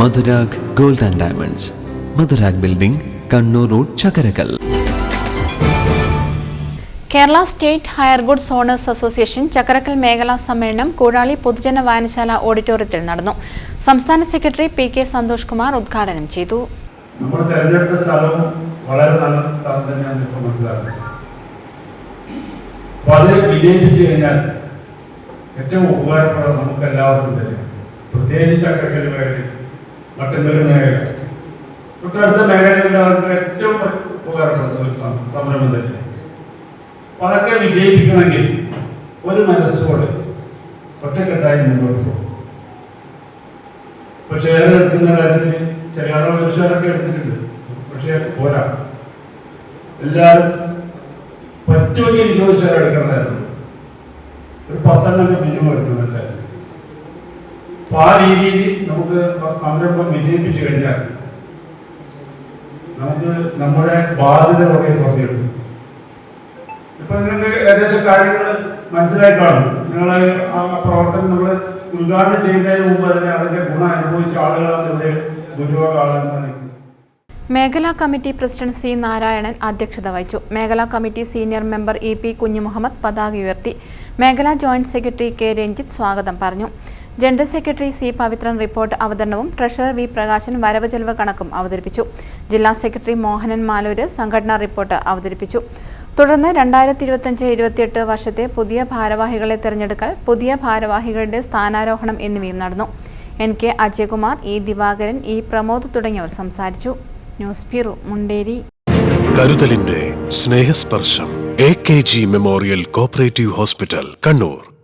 Madhurag gold and diamonds. Madhurag building Kannur road Chakkarakkal. Kerala state hire goods owners association Chakkarakkal മേഖലാ സമ്മേളനം കൂടാളി പൊതുജന വായനശാല ഓഡിറ്റോറിയത്തിൽ നടന്നു. സംസ്ഥാന secretary P K Santhosh Kumar ഉദ്ഘാടനം ചെയ്തു. നമ്മൾ തിരഞ്ഞെടുത്ത സ്ഥലവും വളരെ നല്ല സ്ഥലം തന്നെയാണ് ഇപ്പോൾ മനസ്സിലാക്കുന്നത്. അപ്പൊ അത് വിജയിപ്പിച്ചു കഴിഞ്ഞാൽ ഏറ്റവും ഉപകാരപ്രദം നമുക്ക് എല്ലാവർക്കും തന്നെ പ്രത്യേകിച്ച് ചക്കരക്കൽ ഏറ്റവും ഒരു അതൊക്കെ വിജയിപ്പിക്കണമെങ്കിൽ ഒരു മനസ്സോടെ ഒറ്റക്കെട്ടായി മുന്നോട്ട് പോകും. ഇപ്പൊ ഷെയർ എടുക്കുന്ന കാര്യത്തിൽ ചില എടുത്തിട്ടുണ്ട്. പക്ഷേ പോരാ. എല്ലാവരും പറ്റുമെങ്കിൽ ഇരുപത് ഷെയർ എടുക്കണമായിരുന്നു ഒരു പത്തെണ്ണം മിനിമം എടുക്കണമല്ലായിരുന്നു അപ്പൊ ആ രീതിയിൽ നമുക്ക് സംരംഭം വിജയിപ്പിച്ചു കഴിഞ്ഞാൽ നമുക്ക് നമ്മുടെ ബാധ്യത കുറേ കുറഞ്ഞിട്ടുണ്ട് ഇപ്പൊ നിങ്ങൾക്ക് ഏകദേശം കാര്യങ്ങൾ മനസ്സിലായി കാണും. നിങ്ങൾ ആ പ്രവർത്തനം നമ്മൾ ഉദ്ഘാടനം ചെയ്യുന്നതിന് മുമ്പ് തന്നെ അതിന്റെ ഗുണം അനുഭവിച്ച ആളുകളാണ് ഇവിടെ ഭൂരിഭാഗം ആളുകളാണ് മേഖലാ കമ്മിറ്റി പ്രസിഡന്റ് സി നാരായണൻ അധ്യക്ഷത വഹിച്ചു. മേഖലാ committee senior member E P Kunjumuhammad പതാക ഉയർത്തി. മേഖലാ ജോയിന്റ് സെക്രട്ടറി കെ രഞ്ജിത്ത് സ്വാഗതം പറഞ്ഞു. General secretary C Pavithran report അവതരണവും ട്രഷറർ വി പ്രകാശൻ വരവ് ചെലവ് കണക്കും അവതരിപ്പിച്ചു. ജില്ലാ സെക്രട്ടറി മോഹനൻ മാലൂര് സംഘടനാ റിപ്പോർട്ട് അവതരിപ്പിച്ചു. തുടർന്ന് രണ്ടായിരത്തി ഇരുപത്തഞ്ച് ഇരുപത്തിയെട്ട് വർഷത്തെ പുതിയ ഭാരവാഹികളെ തിരഞ്ഞെടുക്കൽ പുതിയ ഭാരവാഹികളുടെ സ്ഥാനാരോഹണം എന്നിവയും നടന്നു. N K Ajayakumar E Divakaran E Pramod തുടങ്ങിയവർ സംസാരിച്ചു. News bureau Munderi. കരുതലിന്റെ Snehasparsham A K G memorial cooperative hospital Kannur.